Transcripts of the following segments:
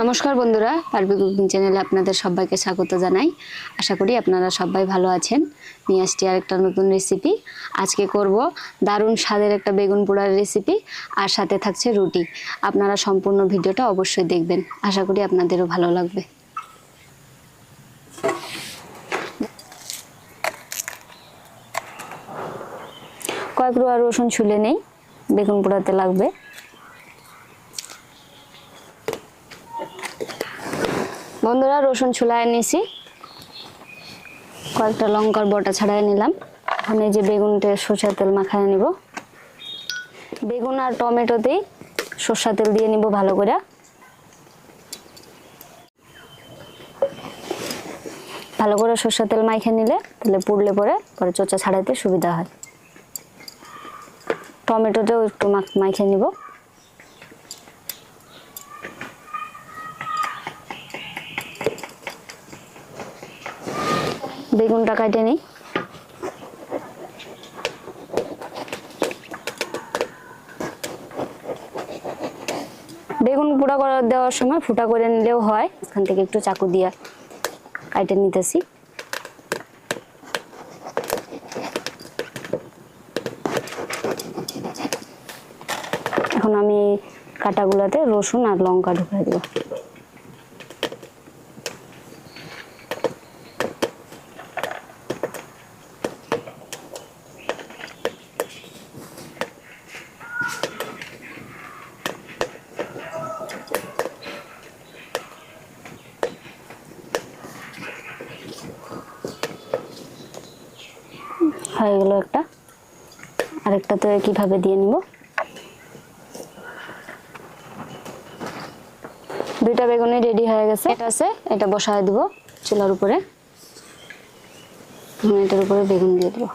নমস্কার বন্ধুরা পারবি কুকিং চ্যানেলে আপনাদের সবাইকে স্বাগত জানাই। আশা করি আপনারা সবাই ভালো আছেন। নিয়ে আসছি আরেকটা নতুন রেসিপি আজকে করব দারুণ স্বাদের একটা বেগুন পোড়ার রেসিপি আর সাথে থাকছে রুটি। আপনারা সম্পূর্ণ ভিডিওটা অবশ্যই দেখবেন। আশা করি আপনাদেরও ভালো লাগবে। কয়েক রোয়া রসুন ছুলে নেই, বেগুন পোড়াতে লাগবে। বন্ধুরা, রসুন ছুলায় নিয়েছি কয়েকটা লঙ্কার বটা ছাড়াই নিলাম। এই যে বেগুনটা সরষের তেল মাখায় নিব। বেগুন আর টমেটোতেই সর্ষা তেল দিয়ে নিব ভালো করে। ভালো করে সর্ষা তেল মাইখে নিলে তাহলে পুড়লে পরে পরে চোচা ছাড়াইতে সুবিধা হয়। টমেটোতেও একটু মাইখে নিব। বেগুনটা কাটে নিই। বেগুন পোড়া করে দেওয়ার সময় ফুটা করে নিলেও হয়, এখান থেকে একটু চাকু দিয়ে কাটে নিতেছি। এখন আমি কাটাগুলোতে রসুন আর লঙ্কা ঢুকাই দেবো। হয়ে গেল একটা। আরেকটা তো কীভাবে দিয়ে নিব? দুইটা বেগুনি রেডি হয়ে গেছে। এটা আছে এটা বসায় দিব চুলার উপরে। এটার উপরে বেগুন দিয়ে দেবো।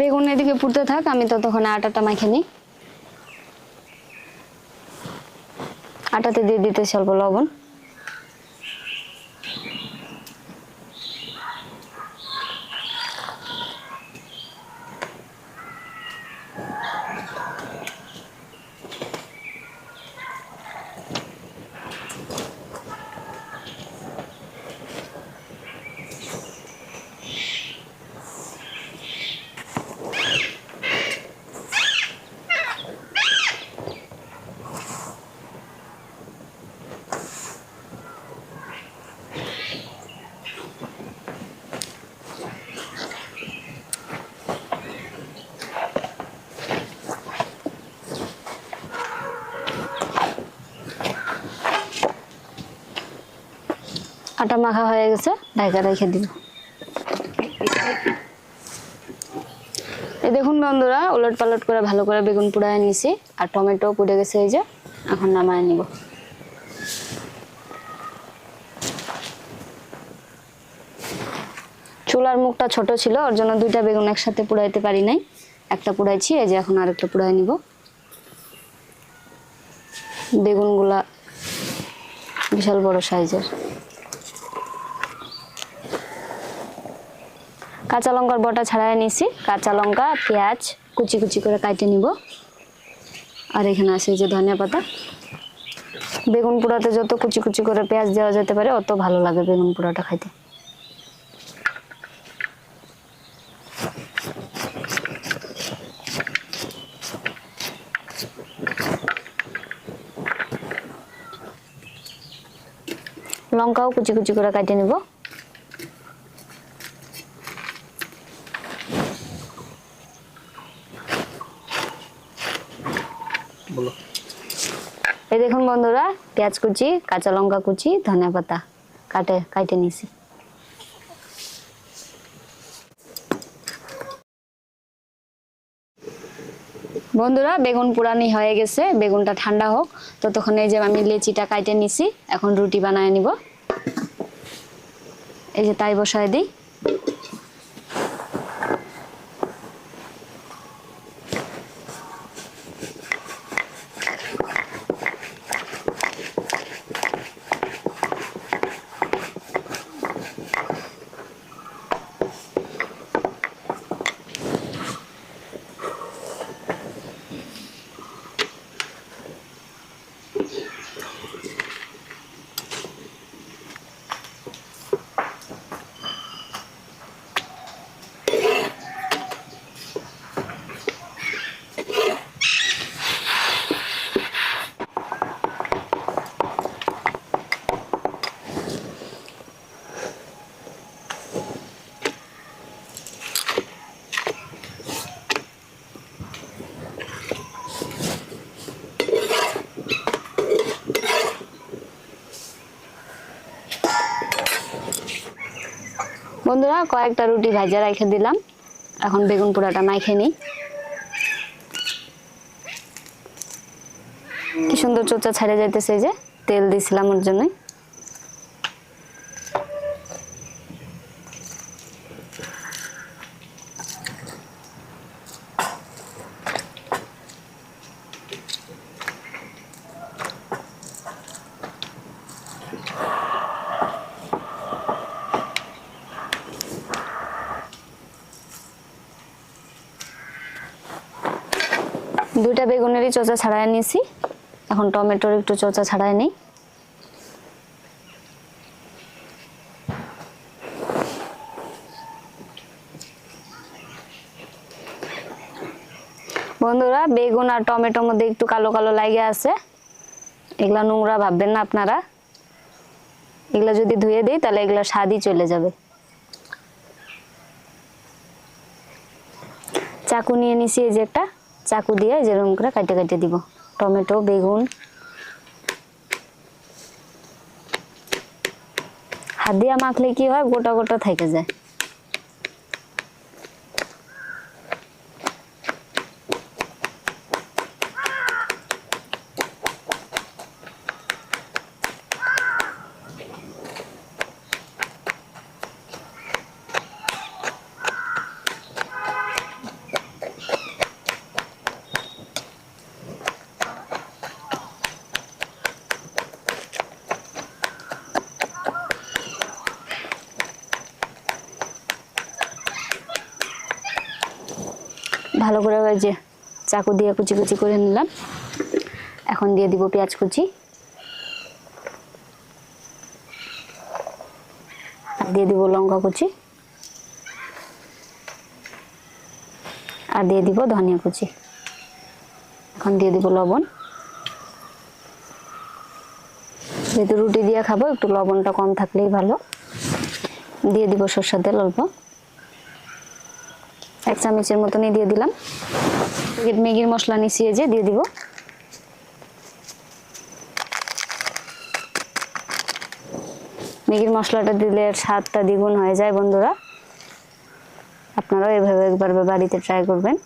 বেগুন এদিকে পুড়তে থাক আমি ততক্ষণে আটাটা মাখে নিই। আটাতে দিয়ে দিতে অল্প লবণ। আটা মাখা হয়ে গেছে, ঢাকা রেখে দিব এই দেখুন বন্ধুরা উলট পালট করে ভালো করে বেগুন পুড়ায় নিয়েছি, আর টমেটো পুড়ে গেছে এই যে, এখন নামায় নিব। চুলার মুখটা ছোট ছিল, ওর জন্য দুইটা বেগুন একসাথে পুড়াইতে পারি নাই। একটা পুড়াইছি, এই যে এখন আরেকটা পুড়াই নিব। বেগুনগুলা বিশাল বড় সাইজের। কাঁচা লঙ্কার বটা ছাড়াই নিছি। কাঁচা লঙ্কা, পেঁয়াজ, কুচি কুচি করে কাটে নিব। আর এখানে আছে যে ধনিয়া পাতা। বেগুন পোড়াতে যত কুচি কুচি করে পেঁয়াজ দেওয়া যেতে পারে, অত ভালো লাগে বেগুন পোড়াটা খাইতে। লঙ্কাও কুচি কুচি করে কাটে নিব। দেখুন বন্ধুরা পেঁয়াজ কুচি কাঁচা লঙ্কা কুচি ধনিয়া পাতা কাটে কাটে নিছি বন্ধুরা বেগুন পুরানি হয়ে গেছে বেগুনটা ঠান্ডা হোক ততক্ষণ এই যে আমি লেচিটা কাটে নিছি এখন রুটি বানায় নিব এই যে তাই বসায় দিই বন্ধুরা, কয়েকটা রুটি ভাজা রেখে দিলাম। এখন বেগুন পোড়াটা মাইখে নিই। কি সুন্দর চোচা ছাড়ে যাইতেছে যে, তেল দিছিলাম ওর জন্যই দুইটা বেগুনেরই চোচা ছাড়াই নিয়েছি এখন টমেটোর একটু চোচা ছাড়াই নিই। বন্ধুরা, বেগুন আর টমেটোর মধ্যে একটু কালো কালো লাগে আছে। এগুলা নোংরা ভাববেন না আপনারা। এগুলা যদি ধুয়ে দিই, তাহলে এগুলা স্বাদই চলে যাবে। চাকু নিয়ে নিছি এই যে একটা। চাকু দিয়ে যেরকম করে কাটে কাটে দিব। টমেটো, বেগুন। হাত দিয়ে মাখলে কি হয়, গোটা গোটা থেকে যায়। ভালো করে ওই যে চাকু দিয়ে কুচি কুচি করে নিলাম। এখন দিয়ে দিব পেঁয়াজ কুচি। আর দিয়ে দিব লঙ্কা কুচি। আর দিয়ে দিব ধনিয়া কুচি। এখন দিয়ে দিব লবণ। যেহেতু রুটি দিয়ে খাব, একটু লবণটা কম থাকলেই ভালো। দিয়ে দিব সর্ষের তেল অল্প। এক চামচের মতনই দিয়ে দিলাম। ম্যাগির মশলা মিশিয়ে যে দিয়ে দিব। ম্যাগির মশলাটা দিলে স্বাদটা দ্বিগুণ হয়ে যায় বন্ধুরা। আপনারাও এভাবে একবার বাড়িতে ট্রাই করবেন।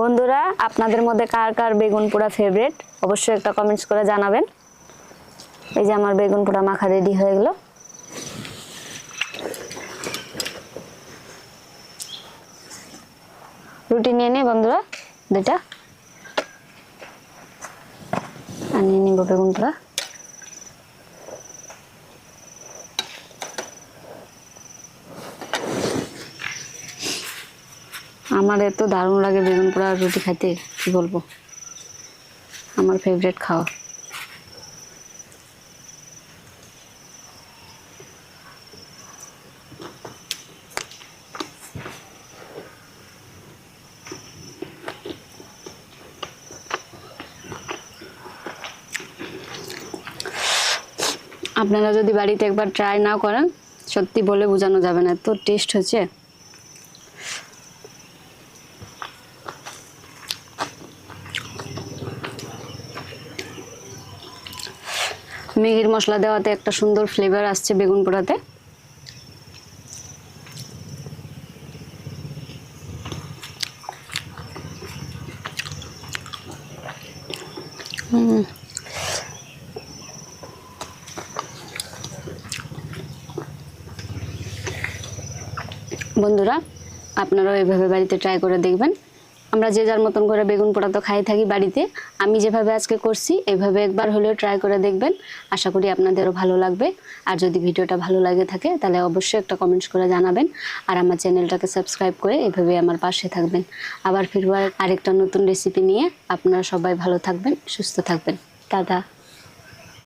বন্ধুরা, আপনাদের মধ্যে কার কার বেগুন পোড়া ফেভারেট অবশ্যই একটা কমেন্টস করে জানাবেন। এই যে আমার বেগুন পোড়া মাখা রেডি হয়ে গেল। রুটি নিয়ে নে বন্ধুরা দুটা নিয়ে নিব বেগুন পোড়া। আমার এত দারুণ লাগে বেগুন পোড়া রুটি খাইতে, কি বলব? আমার ফেভারিট খাওয়া। আপনারা যদি বাড়িতে একবার ট্রাই না করেন, সত্যি বলে বোঝানো যাবে না, এত টেস্ট হচ্ছে। মেঘির মশলা দেওয়াতে একটা সুন্দর ফ্লেভার আসছে বেগুন পোড়াতে বন্ধুরা, আপনারাও এভাবে বাড়িতে ট্রাই করে দেখবেন। আমরা যে যার মতন করে বেগুন পোড়া তো খাই থাকি বাড়িতে, আমি যেভাবে আজকে করছি, এভাবে একবার হলেও ট্রাই করে দেখবেন। আশা করি আপনাদেরও ভালো লাগবে। আর যদি ভিডিওটা ভালো লাগে থাকে, তাহলে অবশ্যই একটা কমেন্টস করে জানাবেন। আর আমার চ্যানেলটাকে সাবস্ক্রাইব করে এভাবে আমার পাশে থাকবেন। আবার ফিরবার আরেকটা নতুন রেসিপি নিয়ে। আপনারা সবাই ভালো থাকবেন, সুস্থ থাকবেন। টাটা।